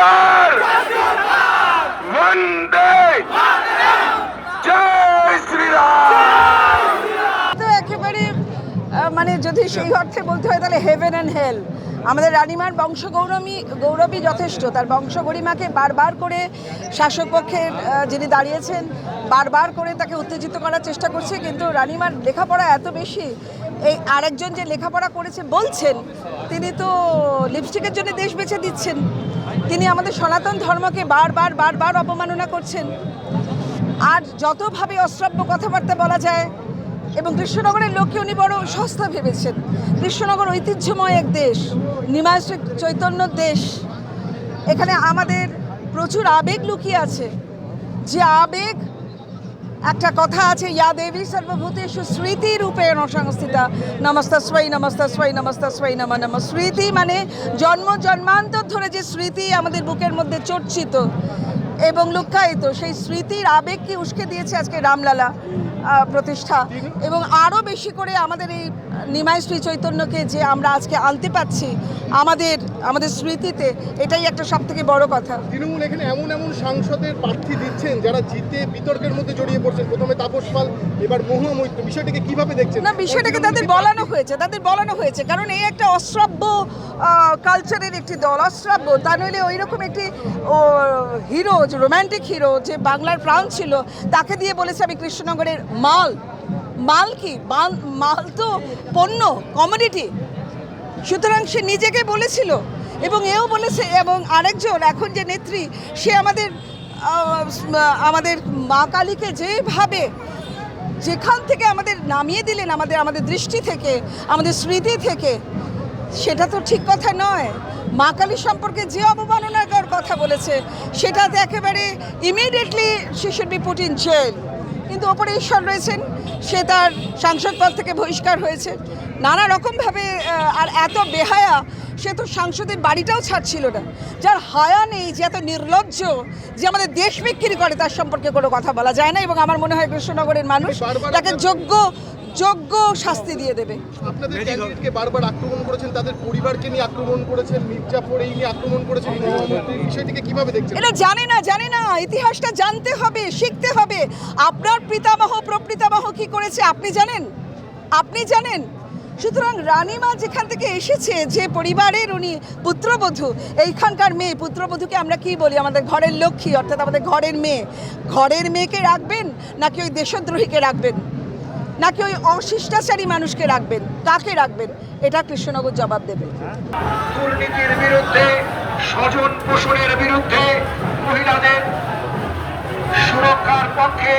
আমার বন্দে জয় শ্রীরাম! তো একেবারে মানে যদি সেই অর্থে বলতে হয় তাহলে হেভেন অ্যান্ড হেল আমাদের রানীমার বংশ গৌরবী গৌরবই যথেষ্ট। তার বংশগরিমাকে বারবার করে শাসকপক্ষে যিনি দাঁড়িয়েছেন, বারবার করে তাকে উত্তেজিত করার চেষ্টা করছে। কিন্তু রানিমার লেখাপড়া এত বেশি এই আরেকজন যে লেখাপড়া করেছে বলছেন, তিনি তো লিপস্টিকের জন্য দেশ বেছে দিচ্ছেন। তিনি আমাদের সনাতন ধর্মকে বারবার বারবার অপমাননা করছেন। আর যতভাবে অশ্রাব্য কথাবার্তা বলা যায়, এবং কৃষ্ণনগরের লোককে উনি বড় সস্তা ভেবেছেন। কৃষ্ণনগর ঐতিহ্যময় এক দেশ নিমাস চৈতন্য দেশ। এখানে আমাদের প্রচুর আবেগ লুকিয়ে আছে। যে আবেগ একটা কথা আছে, ইয়া দেবী সর্বভূতেষু স্মৃতি রূপেণ সংস্থিতা নমস্তস্বই নমস্তস্বই নমস্তস্বই নম নম। স্মৃতি মানে জন্ম, জন্মান্তর ধরে যে স্মৃতি আমাদের বুকের মধ্যে চর্চিত এবং লুক্কায়িত, সেই স্মৃতির আবেগকে উস্কে দিয়েছে আজকে রামলালা। প্রতিষ্ঠা। এবং আরও বেশি করে আমাদের এই নিমাই শ্রী চৈতন্যকে যে আমরা আজকে আনতে পাচ্ছি আমাদের আমাদের স্মৃতিতে এটাই একটা সব থেকে বড় কথা। তৃণমূল এখানে এমন এমন সাংসদের প্রার্থী দিচ্ছেন যারা জিতে বিতর্কের মধ্যে জড়িয়ে পড়ছেন। প্রথমে তাপস পাল এবার মহুয়া মৈত্র। বিষয়টাকে কীভাবে দেখছেন? না বিষয়টাকে তাদের বলানো হয়েছে তাদের বলানো হয়েছে। কারণ এই একটা অশ্রাব্য কালচারের একটি দল অশ্রাব্য। তা নইলে ওই রকম একটি ও হিরো যে রোম্যান্টিক হিরো যে বাংলার প্রাণ ছিল তাকে দিয়ে বলেছে আমি কৃষ্ণনগরের মাল। মাল কি? মাল মাল তো পণ্য কমোডিটি সুতরাং সে নিজেকে বলেছিল এবং এও বলেছে এবং আরেকজন, এখন যে নেত্রী, সে আমাদের আমাদের মা কালীকে যেভাবে, যেখান থেকে আমাদের নামিয়ে দিলেন, আমাদের আমাদের দৃষ্টি থেকে, আমাদের স্মৃতি থেকে, সেটা তো ঠিক কথা নয়। মা কালী সম্পর্কে যে অবমাননাকর কথা বলেছে, সেটাতে একেবারে ইমিডিয়েটলি সে শুড বি জেল কিন্তু ওপরে ঈশ্বর রয়েছেন সে তার সাংসদ পদ থেকে বহিষ্কার হয়েছে। নানা রকমভাবে আর এত বেহায়া সে তো সাংসদের বাড়িটাও ছাড়ছিল না। যার হায়া নেই যে এত নির্লজ্জ যে আমাদের দেশ বিক্রি করে তার সম্পর্কে কোনো কথা বলা যায় না। এবং আমার মনে হয় কৃষ্ণনগরের মানুষ তাকে যোগ্য যোগ্য শাস্তি দিয়ে দেবে। আপনাদের ক্যান্ডিডেটকে বারবার আক্রমণ করেছেন তাদের পরিবারকে নিয়ে আক্রমণ করেছেন মির্জাফর এই নিয়ে আক্রমণ করেছেন বিষয়টিকে কীভাবে দেখছেন? এটা জানে না জানে না ইতিহাসটা জানতে হবে শিখতে হবে। আপনার পিতামহ প্রপিতামহ কি করেছে আপনি জানেন? আপনি জানেন? সুতরাং রানীমা যেখান থেকে এসেছে যে পরিবারের উনি পুত্রবধূ এইখানকার মেয়ে পুত্রবধূকে আমরা কি বলি? আমাদের ঘরের লক্ষ্মী অর্থাৎ আমাদের ঘরের মেয়ে। ঘরের মেয়েকে রাখবেন নাকি ওই দেশদ্রোহীকে রাখবেন? নাকি ওই অশিষ্টাচারী মানুষকে রাখবেন? কাকে রাখবেন? এটা কৃষ্ণনগর জবাব দেবে। দুর্নীতির বিরুদ্ধে স্বজন পোষণের বিরুদ্ধে মহিলাদের সুরক্ষার পক্ষে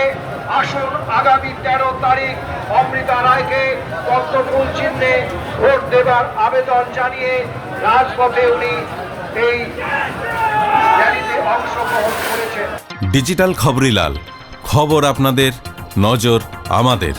আসুন আগামী তেরো তারিখ অমৃতা রায়কে পদ্মফুল চিহ্নে ভোট দেবার আবেদন জানিয়ে রাজপথে উনি এই র্যালিতে অংশগ্রহণ করেছেন। ডিজিটাল খবরিলাল খবর আপনাদের নজর আমাদের।